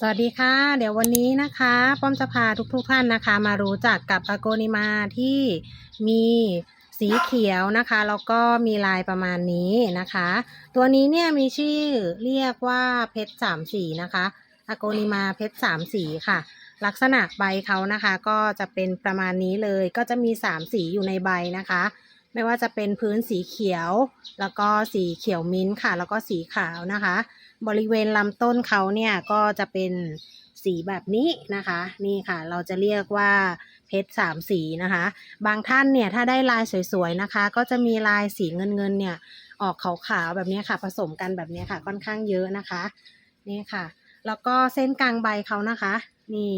สวัสดีค่ะ เดี๋ยววันนี้นะคะ ป้อมจะพาทุกๆท่านนะคะ มารู้จักกับอโกนิมาที่มีสีเขียวนะคะ แล้วก็มีลายประมาณนี้นะคะ ตัวนี้เนี่ยมีชื่อเรียกว่าเพชรสามสีนะคะอโกนิมาเพชรสามสีค่ะ ลักษณะใบเขานะคะ ก็จะเป็นประมาณนี้เลย ก็จะมีสามสีอยู่ในใบนะคะ ไม่ว่าจะเป็นพื้นสีเขียว แล้วก็สีเขียวมิ้นท์ค่ะ แล้วก็สีขาวนะคะ บริเวณลำต้นเขาเนี่ยก็จะเป็นสีแบบนี้นะคะ นี่ค่ะ เราจะเรียกว่าเพชรสามสีนะคะ บางท่านเนี่ยถ้าได้ลายสวยๆนะคะ ก็จะมีลายสีเงินๆเนี่ยออกขาวๆแบบนี้ค่ะ ผสมกันแบบนี้ค่ะ ค่อนข้างเยอะนะคะ นี่ค่ะ แล้วก็เส้นกลางใบเขานะคะ นี่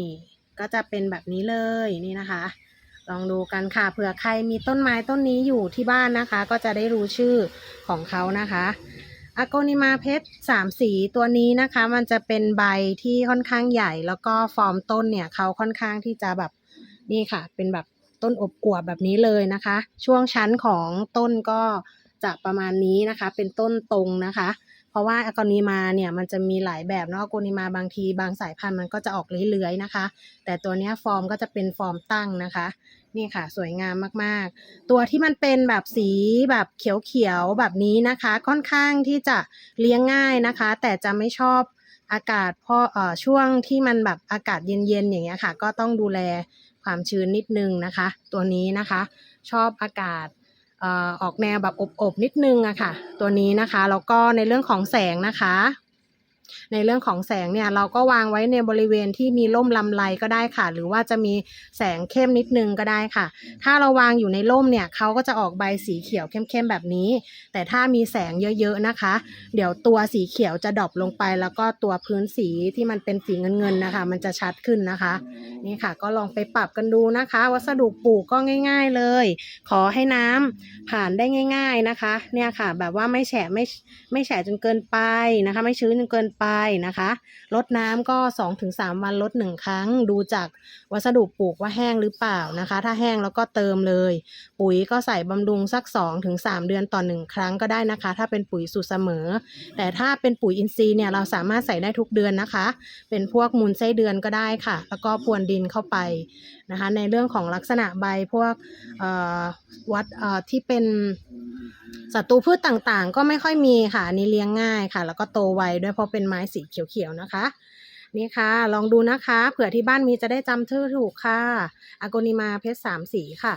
ก็จะเป็นแบบนี้เลยนี่นะคะ ลองดูกันค่ะเผื่อใครมีต้นไม้ต้นนี้อยู่ที่บ้านนะคะ ก็จะได้รู้ชื่อของเขานะคะอโกนิมาเพชรสามสีตัวนี้นะคะ มันจะเป็นใบที่ค่อนข้างใหญ่ แล้วก็ฟอร์มต้นเนี่ยเขาค่อนข้างที่จะแบบนี่ค่ะ เป็นแบบต้นอบอวบแบบนี้เลยนะคะ ช่วงชั้นของต้นก็จะประมาณนี้นะคะ เป็นต้นตรงนะคะ ราะว่าอโกนิมาเนี่ยมันจะมีหลายแบบเนาะอโกนิมาบางทีบางสายพันธุ์มันก็จะออกเลื้อยๆนะคะ แต่ตัวนี้ฟอร์มก็จะเป็นฟอร์มตั้งนะคะ นี่ค่ะ สวยงามมากๆ ตัวที่มันเป็นแบบสีแบบเขียวๆแบบนี้นะคะ ค่อนข้างที่จะเลี้ยงง่ายนะคะ แต่จะไม่ชอบอากาศเพราะเอ่อช่วงที่มันแบบอากาศเย็นๆอย่างเงี้ยค่ะ ก็ต้องดูแลความชื้นนิดนึงนะคะ ตัวนี้นะคะ ชอบอากาศ ออออกแนวแบบอบๆนิดนึงอะค่ะ ตัวนี้นะคะแล้วก็ในเรื่องของแสงนะคะ ในเรื่องของแสงเนี่ยเราก็วางไว้ในบริเวณที่มีร่มลำไรก็ได้ค่ะ หรือว่าจะมีแสงเข้มนิดนึงก็ได้ค่ะ ถ้าเราวางอยู่ในร่มเนี่ยเขาก็จะออกใบสีเขียวเข้มๆแบบนี้ แต่ถ้ามีแสงเยอะๆนะคะ เดี๋ยวตัวสีเขียวจะดรอปลงไป แล้วก็ตัวพื้นสีที่มันเป็นสีเงินๆนะคะ มันจะชัดขึ้นนะคะ นี่ค่ะ ก็ลองไปปรับกันดูนะคะ วัสดุปลูกก็ง่าย ๆเลย ขอให้น้ำผ่านได้ง่าย ๆนะคะ เนี่ยค่ะ แบบว่าไม่แฉะไม่ไม่แฉะจนเกินไปนะคะ ไม่ชื้นจนเกินไปไปนะคะลดน้ำก็ 2-3 วันลดหนึ่งครั้ง ดูจากวัสดุปลูกว่าแห้งหรือเปล่านะคะ ถ้าแห้งแล้วก็เติมเลย ปุ๋ยก็ใส่บำรุงสัก 2-3 เดือนต่อหนึ่งครั้งก็ได้นะคะ ถ้าเป็นปุ๋ยสูตรเสมอ แต่ถ้าเป็นปุ๋ยอินทรีย์เนี่ยเราสามารถใส่ได้ทุกเดือนนะคะ เป็นพวกมูลไส้เดือนก็ได้ค่ะ แล้วก็พรวนดินเข้าไปนะคะ ในเรื่องของลักษณะใบพวกเอ่อวัดที่เป็น ศัตรูพืชต่างๆ ก็ไม่ค่อยมีค่ะอันนี้เลี้ยงง่ายค่ะ แล้วก็โตไวด้วยเพราะเป็นไม้สีเขียวๆนะคะ นี่ค่ะ ลองดูนะคะ เผื่อที่บ้านมีจะได้จำชื่อถูกค่ะอากนิมาเพชรสามสีค่ะ